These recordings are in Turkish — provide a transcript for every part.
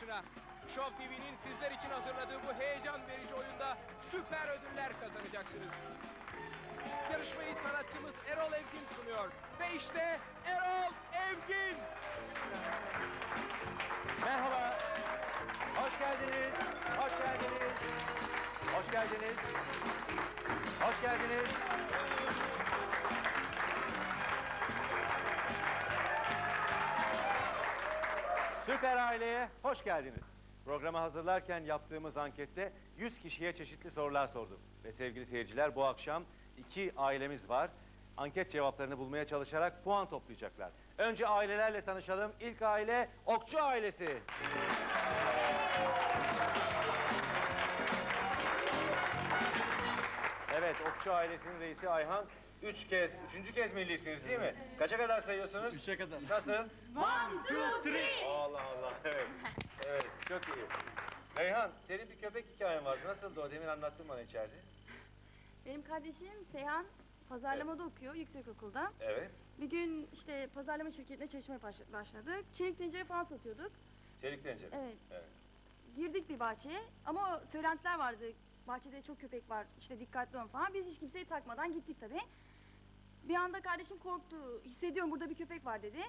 ekranlarına. Show TV'nin sizler için hazırladığı bu heyecan verici oyunda süper ödüller kazanacaksınız. Yarışmayı sanatçımız Erol Evgin sunuyor. Ve işte Erol Evgin! Merhaba. Hoş geldiniz. Hoş geldiniz. Hoş geldiniz. Hoş geldiniz. Süper Aile'ye hoş geldiniz. Programı hazırlarken yaptığımız ankette 100 kişiye çeşitli sorular sorduk. Ve sevgili seyirciler bu akşam iki ailemiz var. Anket cevaplarını bulmaya çalışarak puan toplayacaklar. Önce ailelerle tanışalım. İlk aile Okçu ailesi. Evet, Okçu ailesinin reisi Ayhan. Üç kez, üçüncü kez millisiniz değil mi? Kaça kadar sayıyorsunuz? Üçe kadar. Nasıl? One, two, three. Allah Allah, evet. Evet, çok iyi. Reyhan, senin bir köpek hikayen vardı. Nasıldı o? Demin anlattın bana içeride. Benim kardeşim Seyhan pazarlamada okuyor yüksekokulda. Evet. Bir gün işte pazarlama şirketine çalışmaya baş- başladık. Çelik tencere falan satıyorduk. Çelik tencere. Evet. Evet. Girdik bir bahçeye ama söylentiler vardı. Bahçede çok köpek var işte dikkatli olun falan. Biz hiç kimseyi takmadan gittik tabii. Bir anda kardeşim korktu. Hissediyorum burada bir köpek var dedi.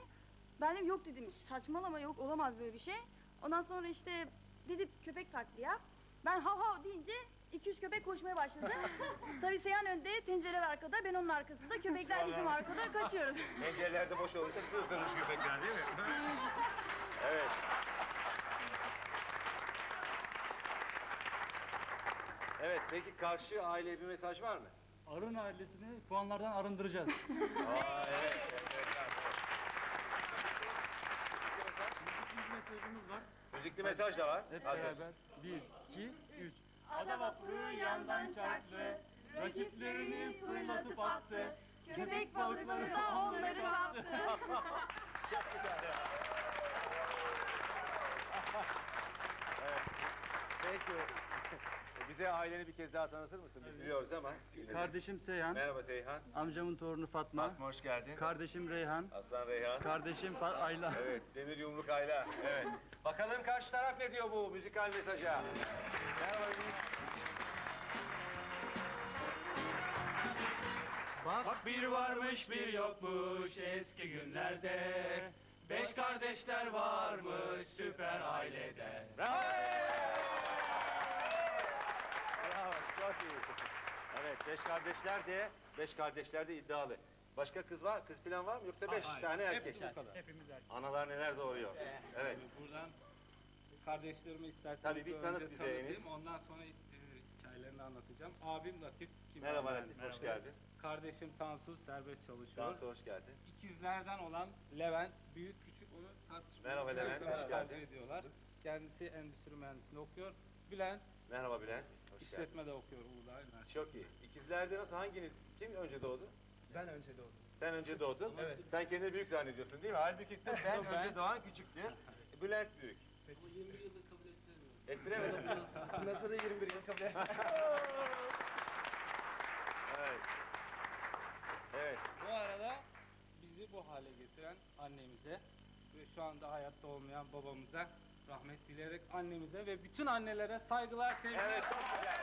Ben dedim yok dedim saçmalama yok olamaz böyle bir şey. Ondan sonra işte dedi köpek taklidi yap. Ben hav hav deyince 200 köpek koşmaya başladı. Tabii Seyhan önde, tencereler arkada, ben onun arkasında, köpekler bizim arkada kaçıyoruz. Pencerelerde boş olunca sığsınmış köpekler değil mi? evet. Evet, peki karşı aileye bir mesaj var mı? Arın ailesini puanlardan arındıracağız. Aa, evet, evet. İkinci mesajımız var. Müzikli mesaj da var. Hep Hazır. beraber. Bir, iki, üç. Ada vapuru yandan çarptı. Rakiplerini fırlatıp attı. Köpek balıkları da onları kaptı. Çok güzel ya. evet. Peki. Bize aileni bir kez daha tanıtır mısın? Biz biliyoruz ama. Kardeşim Seyhan, Merhaba Seyhan. amcamın torunu Fatma, Fatma hoş geldin. kardeşim Reyhan, Aslan Reyhan. kardeşim Fa- Ayla. Evet, demir yumruk ayla. Evet. Bakalım karşı taraf ne diyor bu müzikal mesaja? Merhaba Ümit. Bak bir varmış bir yokmuş eski günlerde. Beş kardeşler varmış süper ailede. Çok iyi. Evet, beş kardeşler de, beş kardeşler de iddialı. Başka kız var, kız plan var mı yoksa beş tane erkek? Hepimiz erkek. Analar neler doğuruyor. Evet. Buradan kardeşlerimi isterseniz Tabii, bir tanıt bize tanıtayım, Enis. Ondan sonra e, hikayelerini anlatacağım. Abim Latif. Kim Merhaba? Latif, hoş geldin. Kardeşim Tansu serbest çalışıyor. Tansu hoş geldin. İkizlerden olan Levent, büyük küçük onu tartışmıyor. Merhaba Levent, hoş geldin. ediyorlar. Kendisi endüstri mühendisliğinde okuyor. Bülent, Merhaba Bülent, hoş geldin. işletmede okuyor Uludağ Üniversitesi. Çok iyi. İkizlerde nasıl, hanginiz, kim önce doğdu? Ben önce doğdum. Sen önce doğdun. Evet. Sen kendini büyük zannediyorsun değil mi? Halbuki ben ben- önce doğan küçüktü. Bülent büyük. Ama 21 yıldır kabul ettirmiyorum. Ettiremedim. Bundan sonra 21 yıl kabul evet. Evet. Bu arada bizi bu hale getiren annemize ve şu anda hayatta olmayan babamıza rahmet dileyerek annemize ve bütün annelere saygılar, sevgiler. Evet çok güzel.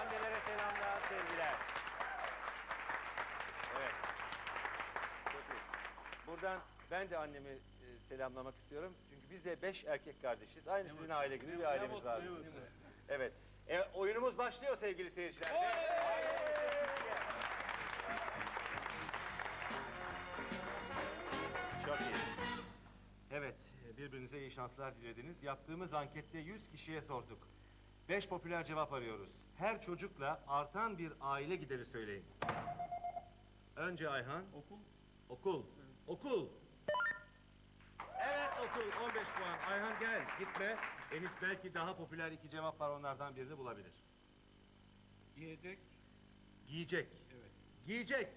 Annelere selamlar, sevgiler. Evet. Çok iyi. Buradan ben de annemi e, selamlamak istiyorum. Çünkü biz de beş erkek kardeşiz. Aynı sizin aile gibi bir ailemiz var. Evet. E, oyunumuz başlıyor sevgili seyirciler. Çok iyi. Evet, birbirinize iyi şanslar dilediniz. Yaptığımız ankette 100 kişiye sorduk. 5 popüler cevap arıyoruz. Her çocukla artan bir aile gideri söyleyin. Önce Ayhan. Okul. Okul. Okul. Evet okul 15 puan. Ayhan gel gitme. Enis belki daha popüler iki cevap var onlardan birini bulabilir. Yiyecek. Giyecek. Evet. Giyecek.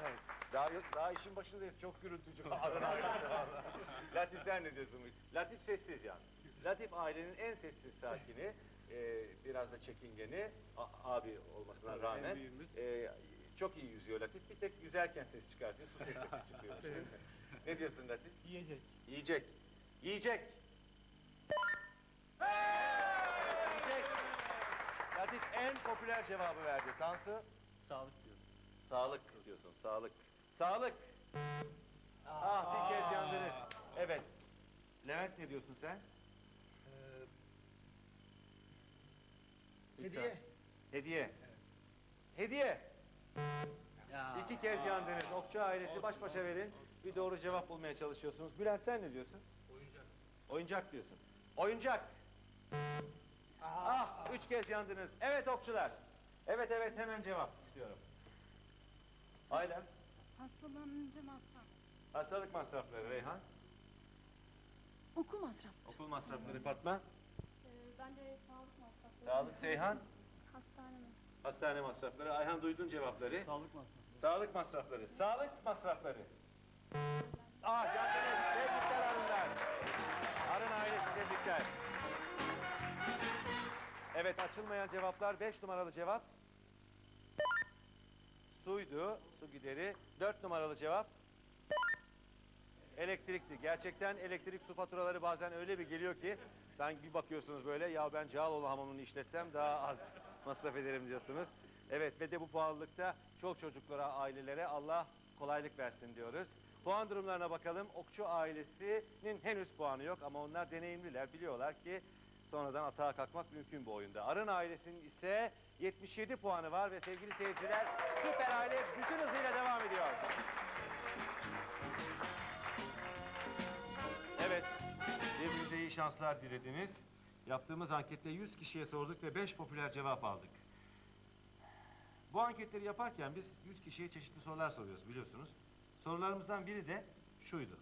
Evet. Daha, daha işin başındayız. Çok gürültücü. Ailesi. Latif sen ne diyorsun? Latif sessiz yalnız. Latif ailenin en sessiz sakini. Ee, biraz da çekingeni. a- abi olmasına Tabii, en rağmen. büyüğümüz. Ee, çok iyi yüzüyor Latif. Bir tek yüzerken ses çıkartıyor. Su sesi çıkıyor. ne diyorsun Latif? Yiyecek. Yiyecek. Yiyecek. Yiyecek. Latif en popüler cevabı verdi. Tansu? Sağlık. Sağlık diyorsun. Sağlık. Sağlık. Ah bir kez yandınız. Evet. Levent ne diyorsun sen? Hediye. Hediye. Hediye. Ya. İki kez yandınız. Okçu ailesi baş başa verin. Bir doğru cevap bulmaya çalışıyorsunuz. Bülent sen ne diyorsun? Oyuncak. Oyuncak diyorsun. Oyuncak. Ah, üç kez yandınız. Evet okçular. Evet evet hemen cevap istiyorum. Ailem. Hastalanınca masraf. Hastalık masrafları Reyhan. Okul masraf. Okul masrafları Fatma. ben de sağlık masrafı. Sağlık Seyhan. Hastane masrafı. Hastane masrafları. Ayhan duydun cevapları. Sağlık masrafı. Sağlık masrafları. Sağlık masrafları. Ah yandınız. Tebrikler arınlar. Arın ailesi tebrikler. Evet açılmayan cevaplar 5 numaralı cevap. Suydu. Su gideri. 4 numaralı cevap. Elektrikti. Gerçekten elektrik su faturaları bazen öyle bir geliyor ki sanki bir bakıyorsunuz böyle ya ben Cağaloğlu hamamını işletsem daha az masraf ederim diyorsunuz. Evet ve de bu pahalılıkta çok çocuklara, ailelere Allah kolaylık versin diyoruz. Puan durumlarına bakalım. Okçu ailesinin henüz puanı yok ama onlar deneyimliler. Biliyorlar ki sonradan atağa kalkmak mümkün bu oyunda. Arın ailesinin ise 77 puanı var ve sevgili seyirciler süper aile bütün hızıyla devam ediyor. Evet, birbirinize iyi şanslar dilediniz. Yaptığımız ankette 100 kişiye sorduk ve 5 popüler cevap aldık. Bu anketleri yaparken biz 100 kişiye çeşitli sorular soruyoruz biliyorsunuz. Sorularımızdan biri de şuydu.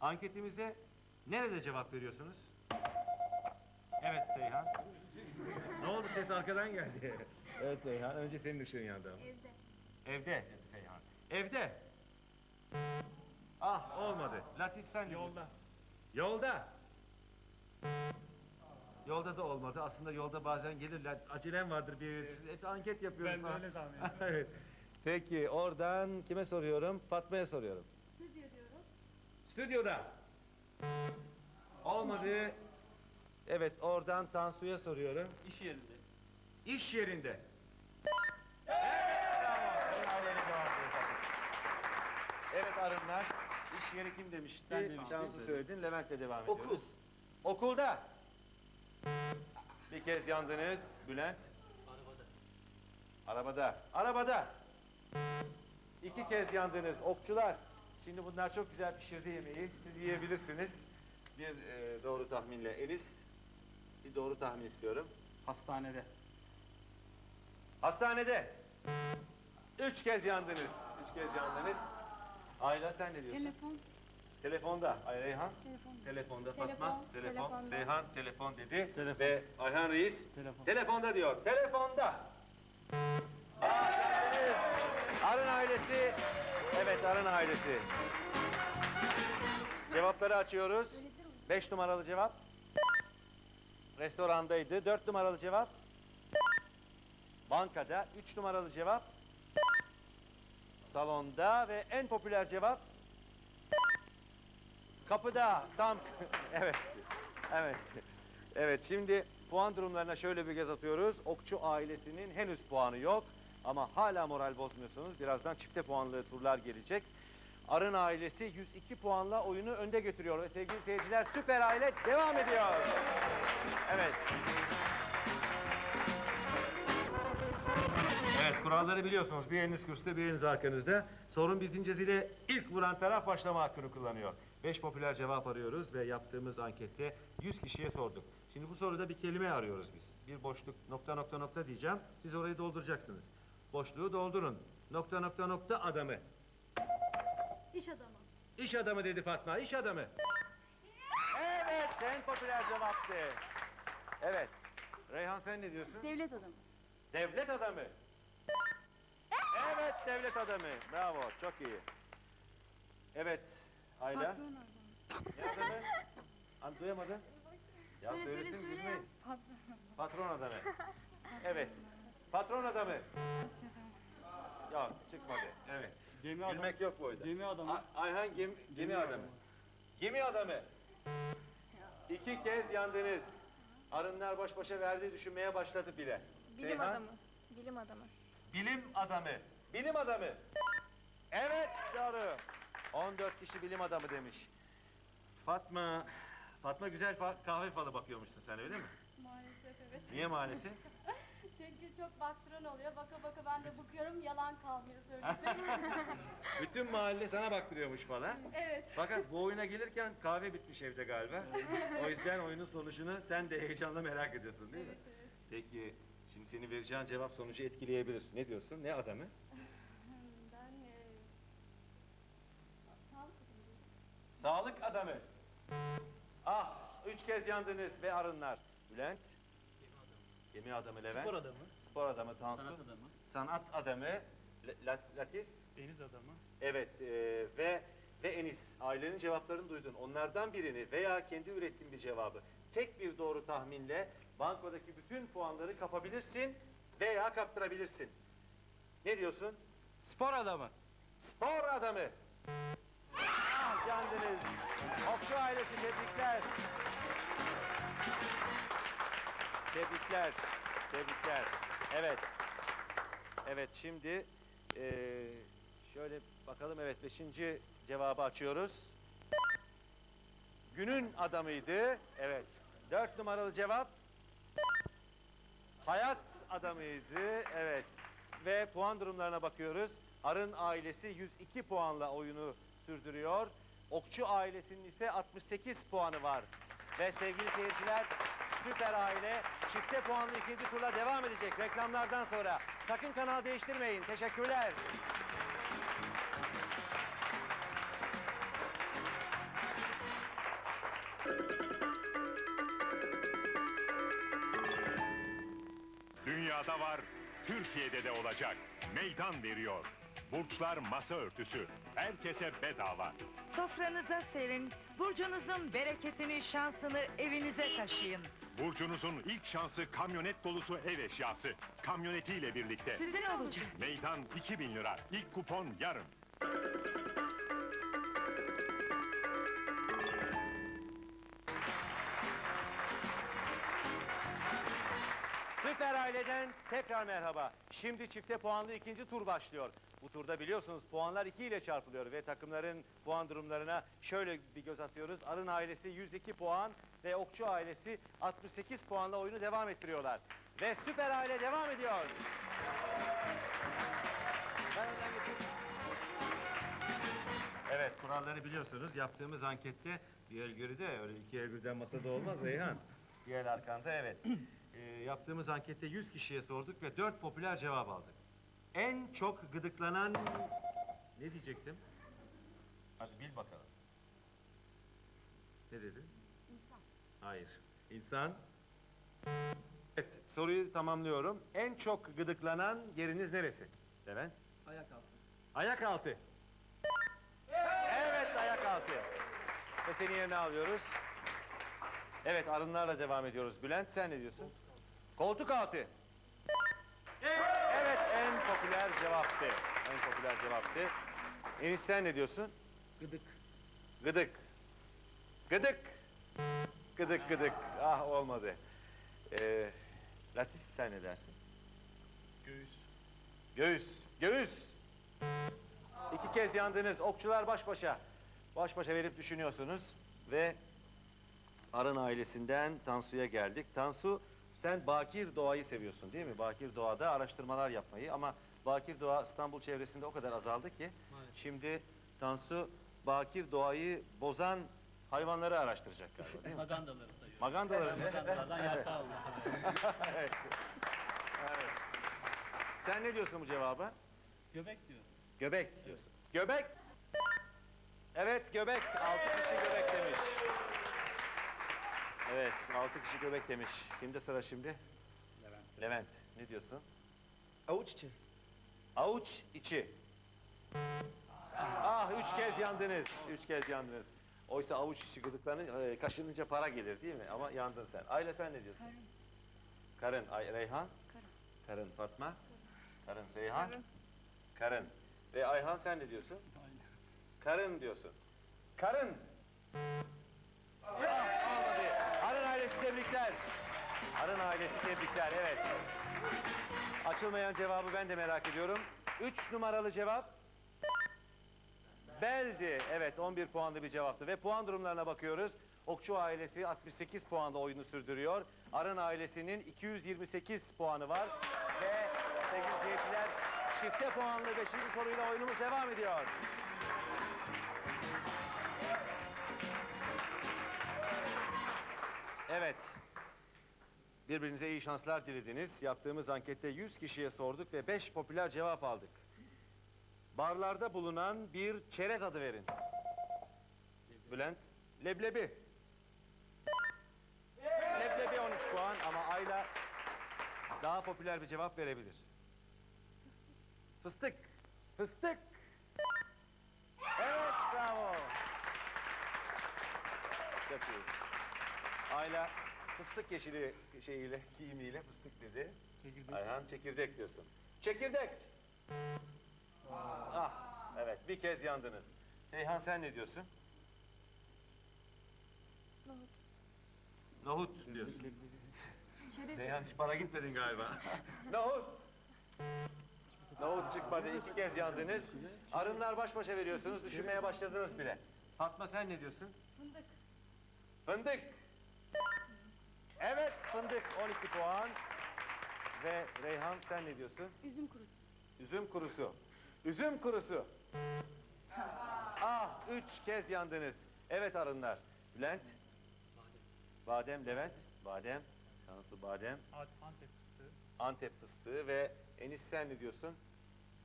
Anketimize nerede cevap veriyorsunuz? Evet Seyhan. ne oldu ses arkadan geldi. evet Seyhan, önce senin ışığın yandı. Evde. Evde dedi Seyhan. Evde. Ah olmadı. Latif sen Yolda. Yolda. Yolda da olmadı. Aslında yolda bazen gelirler. Acelem vardır bir. Siz hep anket yapıyoruz Ben falan. öyle tahmin ediyorum. evet. Peki oradan kime soruyorum? Fatma'ya soruyorum. Stüdyo diyorum. Stüdyoda. Olmadı. Evet oradan Tansu'ya soruyorum. İş yerinde. İş yerinde. Evet, arınlar. İş yeri kim demişti? Ben demiştim. Tansu söyledin. Levent'le devam Okul. ediyoruz. Okulda. Bir kez yandınız. Bülent. Arabada. Arabada. İki kez yandınız. Okçular. Şimdi bunlar çok güzel pişirdi yemeği. Siz yiyebilirsiniz. Bir e, doğru tahminle. Enis. Bir doğru tahmin istiyorum. Hastanede. Hastanede. Üç kez yandınız. Üç kez yandınız. Ayla sen ne diyorsun? Telefon. Telefonda. Ay Reyhan. Telefon. Telefonda Telefon, Fatma. Telefon. telefonda. Seyhan telefon dedi. Telefon. Ve Ayhan Reis Telefon. telefonda diyor. Telefonda. Arın ailesi. Evet Arın ailesi. Cevapları açıyoruz. Beş numaralı cevap. Restorandaydı. Dört numaralı cevap. Bankada. Üç numaralı cevap. Salonda ve en popüler cevap. Kapıda. Tam. evet. Evet. Evet şimdi puan durumlarına şöyle bir göz atıyoruz. Okçu ailesinin henüz puanı yok. Ama hala moral bozmuyorsunuz. Birazdan çifte puanlı turlar gelecek. Arın ailesi 102 puanla oyunu önde götürüyor ve sevgili seyirciler süper aile devam ediyor. Evet. Evet kuralları biliyorsunuz. Bir eliniz kürsüde bir eliniz arkanızda. Sorun bitince zile ilk vuran taraf başlama hakkını kullanıyor. Beş popüler cevap arıyoruz ve yaptığımız ankette 100 kişiye sorduk. Şimdi bu soruda bir kelime arıyoruz biz. Bir boşluk nokta nokta nokta diyeceğim. Siz orayı dolduracaksınız. Boşluğu doldurun. Nokta nokta nokta adamı. İş adamı. İş adamı dedi Fatma. İş adamı. Evet en popüler cevaptı. Evet. Reyhan sen ne diyorsun? Devlet adamı. Devlet adamı. Evet devlet adamı. Bravo çok iyi. Evet Ayla. Patron adamı. Ne adamı? An duyamadım. Ya Söyle, söyle, söylesin söyle. gülmeyin. Patron. Patron adamı. Evet. Patron adamı. Ya Gemi adamı. Gülmek yok bu oyunda. Gemi adamı. A- Ayhan gemi, gemi adamı. Gemi adamı. İki kez yandınız. Arınlar baş başa verdiği düşünmeye başladı bile. Bilim Seyhan? adamı. Bilim adamı. Bilim adamı. Bilim adamı. Evet doğru. 14 kişi bilim adamı demiş. Fatma, Fatma güzel fa- kahve falı bakıyormuşsun sen öyle mi? Maalesef evet. Niye maalesef? Çünkü çok bastıran oluyor. Baka baka ben de bakıyorum yalan kalmıyor söyleyecek. Bütün mahalle sana baktırıyormuş falan. evet. Fakat bu oyuna gelirken kahve bitmiş evde galiba. o yüzden oyunun sonucunu sen de heyecanla merak ediyorsun değil mi? Evet evet. Peki şimdi senin vereceğin cevap sonucu etkileyebilir. Ne diyorsun? Ne adamı? Ben e, sağlık. Sağlık adamı. Ah, üç kez yandınız ve arınlar. Bülent. Gemi adamı Levent. Spor adamı. Spor adamı Tansu. Sanat adamı. Sanat adamı La- La- Latif. Deniz adamı. Evet e, ve ve Enis ailenin cevaplarını duydun. Onlardan birini veya kendi ürettiğin bir cevabı tek bir doğru tahminle bankodaki bütün puanları kapabilirsin veya kaptırabilirsin. Ne diyorsun? Spor adamı. Spor adamı. Ah yandınız. Okçu ailesi tebrikler. Tebrikler. Tebrikler. Evet. Evet şimdi eee, şöyle bakalım evet beşinci cevabı açıyoruz. Günün adamıydı. Evet. Dört numaralı cevap. Hayat adamıydı. Evet. Ve puan durumlarına bakıyoruz. Arın ailesi 102 puanla oyunu sürdürüyor. Okçu ailesinin ise 68 puanı var. Ve sevgili seyirciler Süper Aile çifte puanlı ikinci turla devam edecek reklamlardan sonra. Sakın kanal değiştirmeyin. Teşekkürler. Dünyada var, Türkiye'de de olacak. Meydan veriyor. Burçlar masa örtüsü. Herkese bedava. Sofranıza serin, burcunuzun bereketini, şansını evinize taşıyın. Burcunuzun ilk şansı kamyonet dolusu ev eşyası. Kamyonetiyle birlikte. Sizin olacak. Meydan 2000 lira. İlk kupon yarın. Süper Aile'den tekrar merhaba. Şimdi çifte puanlı ikinci tur başlıyor. Bu turda biliyorsunuz puanlar 2 ile çarpılıyor ve takımların puan durumlarına şöyle bir göz atıyoruz. Arın ailesi 102 puan ve Okçu ailesi 68 puanla oyunu devam ettiriyorlar. Ve Süper Aile devam ediyor. Ben önden. Evet kuralları biliyorsunuz. Yaptığımız ankette bir el geride öyle iki el birden masada olmaz Reyhan. Bir el arkanda evet. Ee, yaptığımız ankette 100 kişiye sorduk ve 4 popüler cevap aldık. En çok gıdıklanan... Ne diyecektim? Hadi bil bakalım. Ne dedi? İnsan. Hayır. İnsan. Evet, soruyu tamamlıyorum. En çok gıdıklanan yeriniz neresi? Levent? Ayak altı. Ayak altı. Evet ayak altı. Ve seni yerine alıyoruz. Evet arınlarla devam ediyoruz. Bülent sen ne diyorsun? Koltuk altı. Evet en popüler cevaptı. En popüler cevaptı. Enis sen ne diyorsun? Gıdık. Gıdık. Gıdık. Gıdık gıdık. Ah olmadı. Ee, Latif sen ne dersin? Göğüs. Göğüs, göğüs. İki kez yandınız. Okçular baş başa. Baş başa verip düşünüyorsunuz. Ve Arın ailesinden Tansu'ya geldik. Tansu, sen Bakir Doğa'yı seviyorsun değil mi? Bakir Doğa'da araştırmalar yapmayı ama Bakir Doğa İstanbul çevresinde o kadar azaldı ki Maalesef. şimdi Tansu Bakir Doğa'yı bozan hayvanları araştıracak galiba değil mi? Magandaları sayıyor. Magandaları. Magandalardan Evet. yatağı olmuş. evet. evet. Sen ne diyorsun bu cevaba? Göbek diyor. Göbek diyorsun. Göbek. Evet göbek. Altı kişi göbek demiş. Evet altı kişi göbek demiş. Kimde sıra şimdi? Levent. Levent. Ne diyorsun? Avuç içi. Avuç içi. Ah üç kez yandınız. Üç kez yandınız. Oysa avuç içi gıdıklanınca, e, kaşınınca para gelir değil mi? Ama yandın sen. Ayla sen ne diyorsun? Karın. Ay, Reyhan? Karın. Karın Fatma? Karın Seyhan? Karın. Karın. Ve Ayhan sen ne diyorsun? Karın diyorsun. Karın. Ah, tebrikler. Arın ailesi tebrikler, evet. Açılmayan cevabı ben de merak ediyorum. Üç numaralı cevap. Beldi. Evet 11 puanlı bir cevaptı. Ve puan durumlarına bakıyoruz. Okçu ailesi 68 puanda oyunu sürdürüyor. Arın ailesinin 228 puanı var. Ve sevgili seyirciler çifte puanlı 5. soruyla oyunumuz devam ediyor. Evet. Birbirinize iyi şanslar dilediniz. Yaptığımız ankette 100 kişiye sorduk ve 5 popüler cevap aldık. Barlarda bulunan bir çerez adı verin. Bülent, leblebi. Leblebi 13 puan ama Ayla daha popüler bir cevap verebilir. Fıstık. Fıstık. Evet, bravo. Çok iyi. Ayla fıstık yeşili şeyiyle, giyimiyle fıstık dedi. Ayhan çekirdek diyorsun. Çekirdek. Ah, evet bir kez yandınız. Seyhan sen ne diyorsun? Nohut. Nohut diyorsun. Seyhan hiç para gitmedin galiba. Nohut. Nohut çıkmadı. iki kez yandınız. Arınlar baş başa veriyorsunuz. Düşünmeye başladınız bile. Fatma sen ne diyorsun? Fındık. Fındık. Evet fındık 12 puan. Ve Reyhan sen ne diyorsun? Üzüm kurusu. Üzüm kurusu. Üzüm kurusu. Ah üç kez yandınız. Evet arınlar. Bülent. Badem Levent. Badem. Şansı badem. Antep fıstığı. Antep fıstığı ve Enis sen ne diyorsun?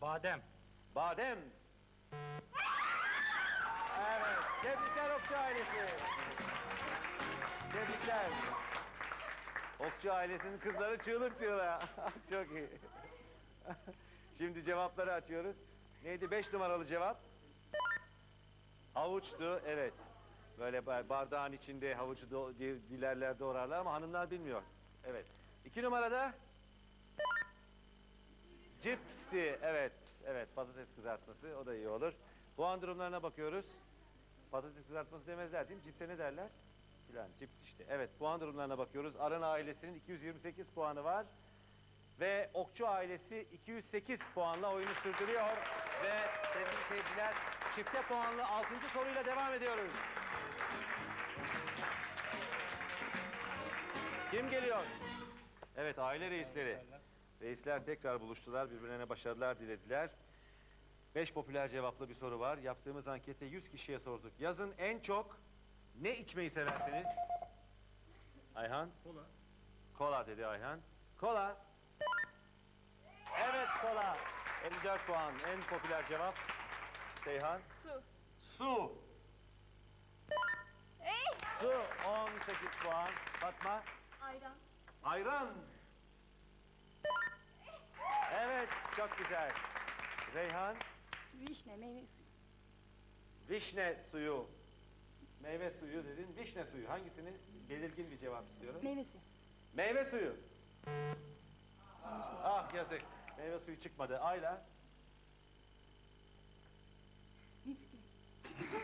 Badem. Badem. Evet. Tebrikler Okçu ailesi. Tebrikler. Okçu ailesinin kızları çığlık çığlığa. Çok iyi. Şimdi cevapları açıyoruz. Neydi? Beş numaralı cevap. Havuçtu, evet. Böyle ba- bardağın içinde havucu do- di- dilerler doğrarlar ama hanımlar bilmiyor. Evet. İki numarada cipsti, evet. Evet, patates kızartması, o da iyi olur. Puan durumlarına bakıyoruz. Patates kızartması demezler değil mi? Cipse ne derler? Filan, cips işte. Evet, puan durumlarına bakıyoruz. Arın ailesinin 228 puanı var. Ve Okçu ailesi 208 puanla oyunu sürdürüyor. Ve sevgili seyirciler, çifte puanlı 6. soruyla devam ediyoruz. Kim geliyor? Evet, aile reisleri. Reisler tekrar buluştular, birbirlerine başarılar dilediler. Beş popüler cevaplı bir soru var. Yaptığımız ankette 100 kişiye sorduk. Yazın en çok ne içmeyi seversiniz? Ayhan? Kola. Kola dedi Ayhan. Kola. Evet kola. 54 puan. En popüler cevap. Seyhan? Su. Su. Su 18 puan. Fatma? Ayran. Ayran. Evet çok güzel. Reyhan? Vişne, meyve suyu. Vişne suyu. Meyve suyu dedin. Vişne suyu. Hangisini? Belirgin bir cevap istiyorum. Meyve suyu. Meyve suyu. Ah yazık. Meyve suyu çıkmadı. Ayla. Viski.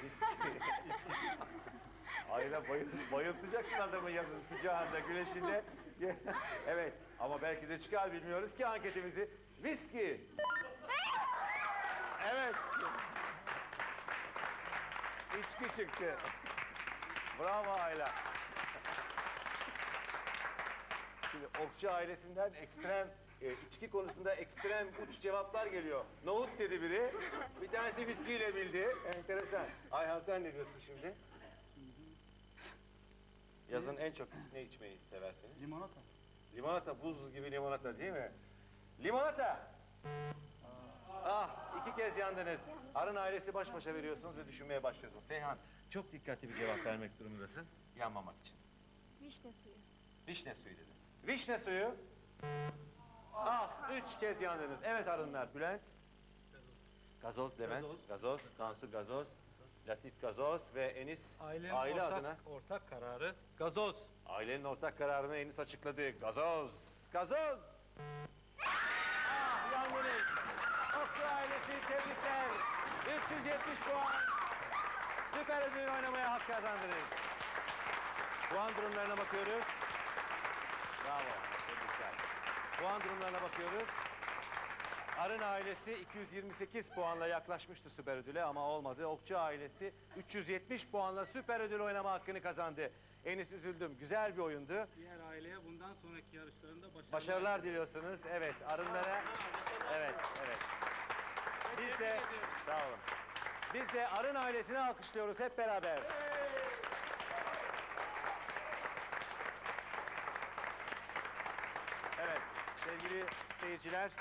Viski. Ayla bayıl, bayıltacaksın adamı yazın sıcağında, güneşinde. evet ama belki de çıkar bilmiyoruz ki anketimizi. Viski. Evet. İçki çıktı. Bravo Ayla. Şimdi Okçu ailesinden ekstrem, e, içki konusunda ekstrem uç cevaplar geliyor. Nohut dedi biri, bir tanesi viskiyle bildi. Enteresan. Ayhan sen ne diyorsun şimdi? Yazın en çok ne içmeyi seversiniz? Limonata. Limonata, buz gibi limonata değil mi? Limonata! Ah, iki kez yandınız. Arın ailesi baş başa veriyorsunuz ve düşünmeye başlıyorsunuz. Seyhan, çok dikkatli bir cevap vermek durumundasın. Yanmamak için. Vişne suyu. Vişne suyu dedim. Vişne suyu. Ah, üç kez yandınız. Evet arınlar. Bülent. Gazoz Levent. Gazoz. Gazoz. Tansu Gazoz. Latif Gazoz ve Enis Ailenin aile ortak, adına. ortak kararı gazoz. Ailenin ortak kararını Enis açıkladı. Gazoz. Gazoz. Okçu ailesi tebrikler. 370 puan. Süper ödül oynamaya hak kazandınız. Puan durumlarına bakıyoruz. Bravo. Tebrikler. Puan durumlarına bakıyoruz. Arın ailesi 228 puanla yaklaşmıştı süper ödüle ama olmadı. Okçu ailesi 370 puanla süper ödül oynama hakkını kazandı. Enis üzüldüm. Güzel bir oyundu. Diğer aileye bundan sonraki yarışlarında başarılar. Başarılar diliyorsunuz. Evet, arınlara. Biz de sağ olun. Biz de Arın ailesini alkışlıyoruz hep beraber. Evet, sevgili seyirciler.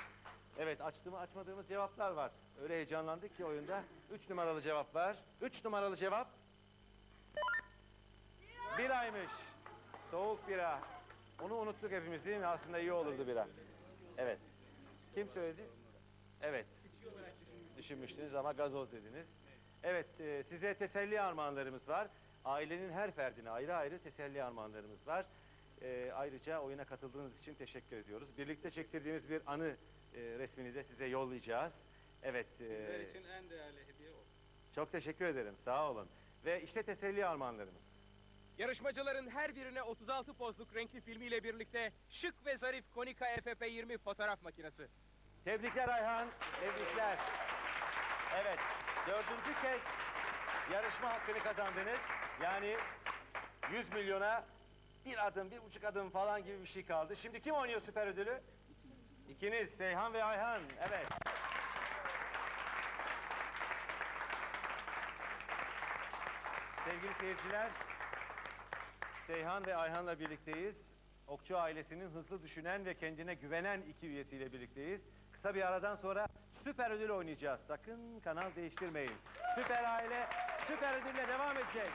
Evet, açtığımı açmadığımız cevaplar var. Öyle heyecanlandık ki oyunda. Üç numaralı cevap var. Üç numaralı cevap. Biraymış. Soğuk bira. Onu unuttuk hepimiz değil mi? Aslında iyi olurdu bira. Evet. Kim söyledi? Evet. Düşünmüştünüz ama gazoz dediniz. Evet, e, size teselli armağanlarımız var. Ailenin her ferdine ayrı ayrı teselli armağanlarımız var. E, ayrıca oyuna katıldığınız için teşekkür ediyoruz. Birlikte çektirdiğimiz bir anı e, resmini de size yollayacağız. Evet. e, Bizler için en değerli hediye o. çok teşekkür ederim. Sağ olun. Ve işte teselli armağanlarımız. Yarışmacıların her birine 36 pozluk renkli filmiyle birlikte şık ve zarif Konica FP20 fotoğraf makinesi. Tebrikler Ayhan, tebrikler. Evet, dördüncü kez yarışma hakkını kazandınız. Yani 100 milyona bir adım, bir buçuk adım falan gibi bir şey kaldı. Şimdi kim oynuyor süper ödülü? İkiniz, Seyhan ve Ayhan. Evet. Sevgili seyirciler, Seyhan ve Ayhan'la birlikteyiz. Okçu ailesinin hızlı düşünen ve kendine güvenen iki üyesiyle birlikteyiz. Kısa bir aradan sonra süper ödül oynayacağız. Sakın kanal değiştirmeyin. Süper aile süper ödülle devam edecek.